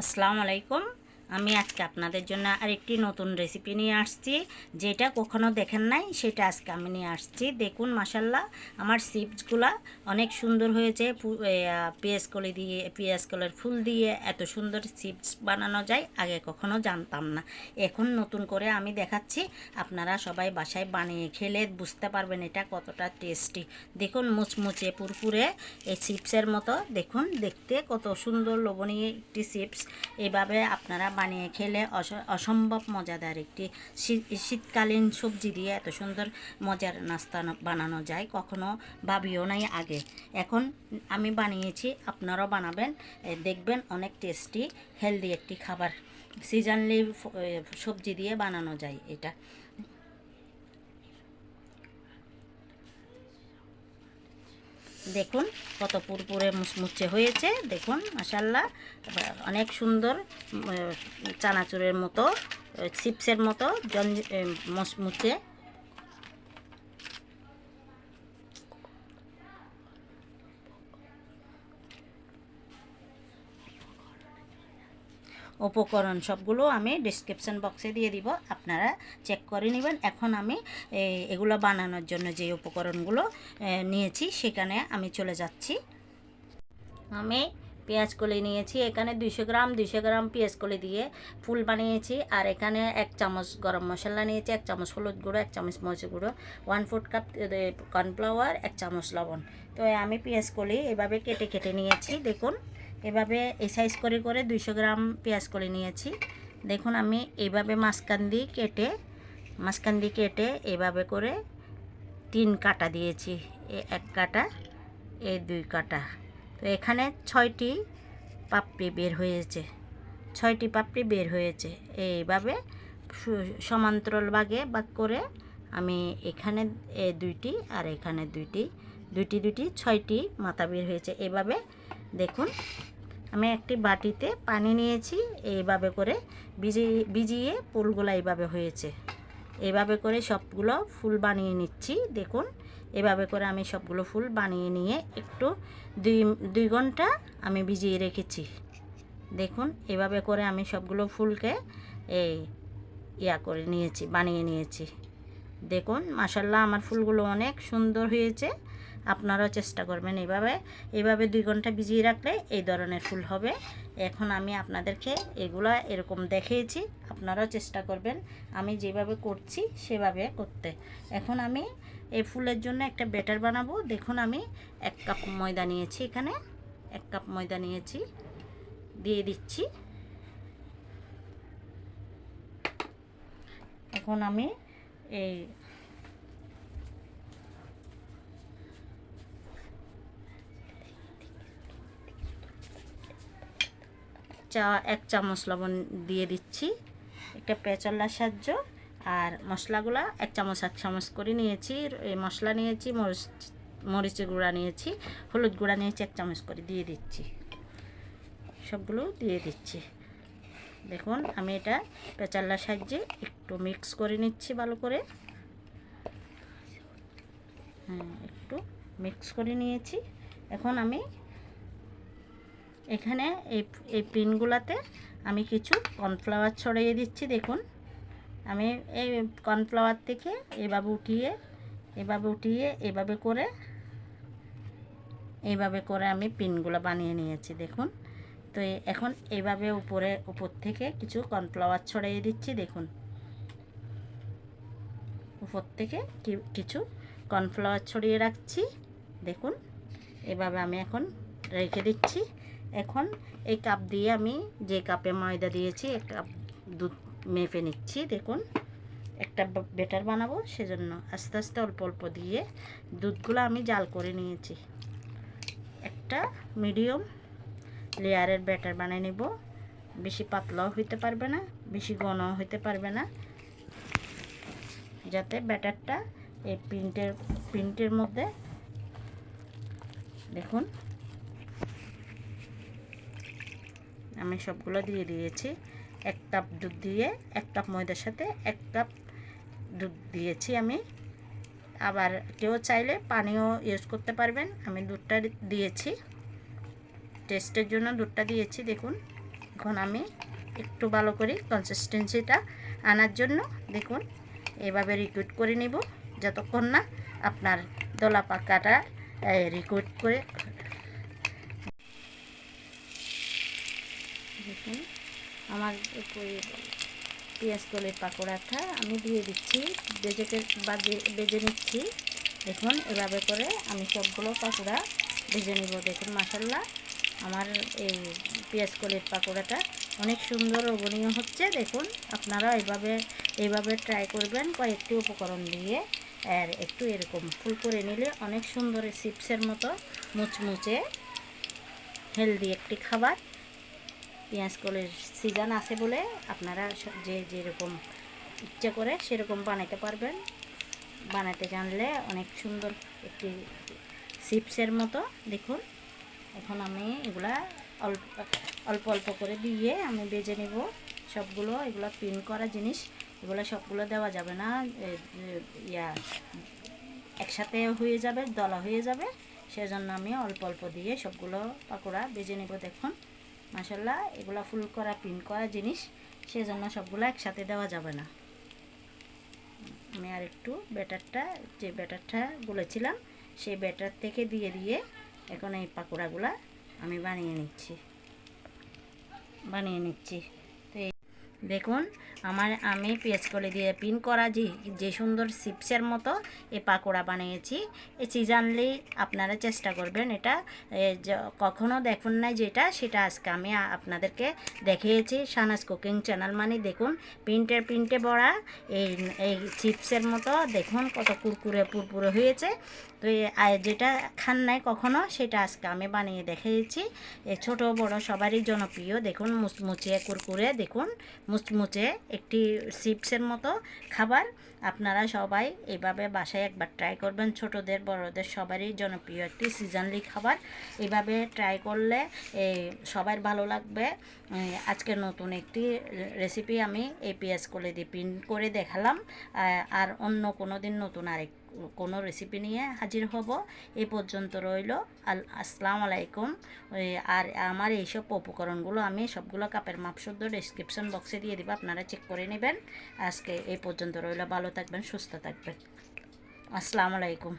আসসালামু আলাইকুম। আমি আজকে আপনাদের জন্য আরেকটি নতুন রেসিপি নিয়ে আসছি। যেটা কখনো দেখেন নাই, সেটা আজকে আমি নিয়ে আসছি। দেখুন মাসাল্লাহ আমার চিপসগুলা অনেক সুন্দর হয়েছে। পেঁয়াজ কলি দিয়ে, পেঁয়াজ কলের ফুল দিয়ে এত সুন্দর চিপস বানানো যায়, আগে কখনো জানতাম না। এখন নতুন করে আমি দেখাচ্ছি, আপনারা সবাই বাসায় বানিয়ে খেলে বুঝতে পারবেন এটা কতটা টেস্টি দেখুন, মুচমুচে, পুরপুরে এই চিপসের মতো। দেখুন, দেখতে কত সুন্দর, লোভনীয় একটি চিপস এভাবে আপনারা বানিয়ে খেলে অস- অসম্ভব মজাদার একটি শীত- শীতকালীন সবজি দিয়ে এত সুন্দর মজার নাস্তা বানানো যায়, কখনো ভাবিও নাই আগে। এখন আমি বানিয়েছি, আপনারাও বানাবেন দেখবেন অনেক টেস্টি, হেলদি একটি খাবার। সিজনলি সবজি দিয়ে বানানো যায় এটা। দেখুন কত পুরপুরে মুচমুচে হয়েছে দেখুন মাসাল্লাহ অনেক সুন্দর চানাচুরের মতো চিপসের মতো মুচমুচে উপকরণ সবগুলো আমি ডিসক্রিপশন বক্সে দিয়ে দিব। আপনারা চেক করে নেবেন। এখন আমি এগুলো বানানোর জন্য যে উপকরণগুলো নিয়েছি সেখানে আমি চলে যাচ্ছি। আমি পেঁয়াজ কলি নিয়েছি, এখানে দুইশো গ্রাম দুইশো গ্রাম পেঁয়াজ কলি দিয়ে ফুল বানিয়েছি। আর এখানে এক চামচ গরম মশলা নিয়েছি, এক চামচ হলুদ গুঁড়ো, এক চামচ মরিচ গুঁড়ো ওয়ান ফুড কাপ কর্নফ্লাওয়ার এক চামচ লবণ। তো আমি পেঁয়াজ কলি এভাবে কেটে কেটে নিয়েছি। দেখুন এভাবে এই সাইজ করে করে দুইশো গ্রাম পেঁয়াজ করে নিয়েছি। দেখুন, আমি এইভাবে মাঝখান দিয়ে কেটে, মাঝখান দিয়ে কেটে এভাবে করে তিন কাটা দিয়েছি। এ এক কাটা, এ দুই কাটা। তো এখানে ছয়টি পাপড়ি বের হয়েছে। ছয়টি পাপড়ি বের হয়েছে। এইভাবে সমান্তরাল ভাগে ভাগ করে আমি এখানে এ দুইটি আর এখানে দুইটি দুইটি দুইটি, ছয়টি মাথা বের হয়েছে। এভাবে দেখুন আমি একটি বাটিতে পানি নিয়েছি, এইভাবে করে ভিজিয়ে ভিজিয়ে ফুলগুলো এইভাবে হয়েছে। এভাবে করে সবগুলো ফুল বানিয়ে নিচ্ছি, দেখুন। এভাবে করে আমি সবগুলো ফুল বানিয়ে নিয়ে একটু দুই দুই ঘণ্টা আমি ভিজিয়ে রেখেছি। দেখুন এভাবে করে আমি সবগুলো ফুলকে এই ইয়া করে নিয়েছি, বানিয়ে নিয়েছি। দেখুন মাসাল্লাহ আমার ফুলগুলো অনেক সুন্দর হয়েছে। আপনারাও চেষ্টা করবেন এভাবে। এভাবে দুই ঘণ্টা ভিজিয়ে রাখলে এই ধরনের ফুল হবে। এখন আমি আপনাদেরকে এগুলো এরকম দেখিয়েছি, আপনারাও চেষ্টা করবেন আমি যেভাবে করছি সেভাবে করতে। এখন আমি এই ফুলের জন্য একটা ব্যাটার বানাবো। দেখুন আমি এক কাপ ময়দা নিয়েছি এখানে, এক কাপ ময়দা নিয়েছি, দিয়ে দিচ্ছি। এখন আমি এই চা, এক চামচ লবণ দিয়ে দিচ্ছি। একটা পেঁচল্লার সাহায্য আর মশলাগুলা এক চামচ এক চামচ করে নিয়েছি। এই মশলা নিয়েছি, মরিচ মরিচের গুঁড়া নিয়েছি, হলুদ গুঁড়া নিয়েছি, এক চামচ করে দিয়ে দিচ্ছি। সবগুলো দিয়ে দিচ্ছি। দেখুন, আমি এটা পেঁচাল্লার সাহায্যে একটু মিক্স করে নিচ্ছি ভালো করে। হ্যাঁ একটু মিক্স করে নিয়েছি। এখন আমি এখানে এই এই পিনগুলাতে আমি কিছু কর্নফ্লাওয়ার ছড়িয়ে দিচ্ছি, দেখুন। আমি এই কর্নফ্লাওয়ার থেকে এভাবে উঠিয়ে এভাবে উঠিয়ে, এভাবে করে এইভাবে করে আমি পিনগুলো বানিয়ে নিয়েছি, দেখুন। তো এখন এইভাবে উপরে, উপর থেকে কিছু কর্নফ্লাওয়ার ছড়িয়ে দিচ্ছি, দেখুন। উপর থেকে কিছু কর্নফ্লাওয়ার ছড়িয়ে রাখছি, দেখুন। এভাবে আমি এখন রেখে দিচ্ছি। এখন এই কাপ দিয়ে আমি যে কাপে ময়দা দিয়েছি, এক কাপ দুধ মেপে নিচ্ছি, দেখুন। একটা বেটার বানাবো, সেজন্য আস্তে আস্তে অল্প অল্প দিয়ে দুধগুলো আমি জাল করে নিয়েছি। একটা মিডিয়াম লেয়ারের ব্যাটার বানিয়ে নেব। বেশি পাতলাও হইতে পারবে না, বেশি ঘনও হইতে পারবে না। যাতে ব্যাটারটা এই প্রিন্টের প্রিন্টের মধ্যে, দেখুন আমি সবগুলো দিয়ে দিয়েছি। এক কাপ দুধ দিয়ে, এক কাপ ময়দার সাথে এক কাপ দুধ দিয়েছি আমি। আবার কেউ চাইলে পানিও ইউজ করতে পারবেন। আমি দুধটা দিয়েছি। টেস্টের জন্য দুধটা দিয়েছি, দেখুন। এখন আমি একটু ভালো করে কনসিস্টেন্সিটা আনার জন্য, দেখুন, এভাবে রিকুইট করে নিব। যতক্ষণ না আপনার দোলা পাকাটা রিকুইট করে দেখুন আমার পেঁয়াজ কলের পাকোড়াটা আমি দিয়ে দিচ্ছি। বেজে বাজে- নিচ্ছি। দেখুন, এভাবে করে আমি সবগুলো পাকোড়া ভেজে নিব। দেখুন মাসাল্লাহ আমার এই পেঁয়াজ কলের পাকোড়াটা অনেক সুন্দর অবনীয় হচ্ছে। দেখুন, আপনারা এইভাবে এইভাবে ট্রাই করবেন কয়েকটি উপকরণ দিয়ে। আর একটু এরকম ফুল করে নিলে অনেক সুন্দর চিপসের মতো মুচমুচে হেলদি একটি খাবার। পেঁয়াজ কলের সিজন আছে বলে আপনারা যে যেরকম ইচ্ছে করে সেরকম বানাতে পারবেন। বানাতে জানলে অনেক সুন্দর একটি চিপসের মতো। দেখুন, এখন আমি এগুলা অল্প অল্প অল্প করে দিয়ে আমি বেজে নেব। সবগুলো এগুলো পিন করা জিনিস, এগুলো সবগুলো দেওয়া যাবে না। ইয়া, একসাথে হয়ে যাবে, দলা হয়ে যাবে। সেজন্য আমি অল্প অল্প দিয়ে সবগুলো পাকোড়া বেজে নেব। দেখুন মাসাল্লাহ এগুলো ফুল করা প্রিন্ট করা জিনিস, সেজন্য সবগুলো একসাথে দেওয়া যাবে না। আমি আর একটু ব্যাটারটা, যে ব্যাটারটা বলেছিলাম, সেই ব্যাটার থেকে দিয়ে দিয়ে এখন এই পাকোড়াগুলা আমি বানিয়ে নিচ্ছি। বানিয়ে নিচ্ছি। দেখুন, আমার আমি পেঁয়াজ কলি দিয়ে পিন করা যে যে সুন্দর চিপসের মতো এ পাকোড়া বানিয়েছি। এ চিজ আনলেই আপনারা চেষ্টা করবেন এটা। কখনো দেখুন না যেটা, সেটা আজকে আমি আপনাদেরকে দেখিয়েছি সানাস কুকিং চ্যানেল। মানে দেখুন, প্রিন্টের প্রিন্টে বড়া, এই এই চিপসের মতো, দেখুন কত কুরকুরে, পুরপুরে হয়েছে। তো যেটা খান নাই কখনো, সেটা আজকে আমি বানিয়ে দেখিয়েছি। ছোট বড় সবারই জনপ্রিয়, দেখুন মুচমুচিয়ে কুরকুরে, দেখুন মুচমুচে একটি চিপসের মতো খাবার আপনারা সবাই এইভাবে বাসায় একবার ট্রাই করবেন। ছোটদের, বড়দের সবারই জনপ্রিয় একটি সিজনলি খাবার। এইভাবে ট্রাই করলে সবার ভালো লাগবে। আজকে নতুন একটি রেসিপি আমি পেঁয়াজ কলে দিয়ে প্রিন্ট করে দেখালাম। আর অন্য কোনো দিন নতুন আরেক কোনো রেসিপি নিয়ে হাজির হব। এই পর্যন্ত রইল। আল, আসসালামু আলাইকুম। আর আমার এইসব উপকরণগুলো আমি সবগুলো কাপের মাপ শুদ্ধ ডিসক্রিপশন বক্সে দিয়ে দিব, আপনারা চেক করে নেবেন। আজকে এই পর্যন্ত রইল। ভালো থাকবেন, সুস্থ থাকবেন। আসসালামু আলাইকুম।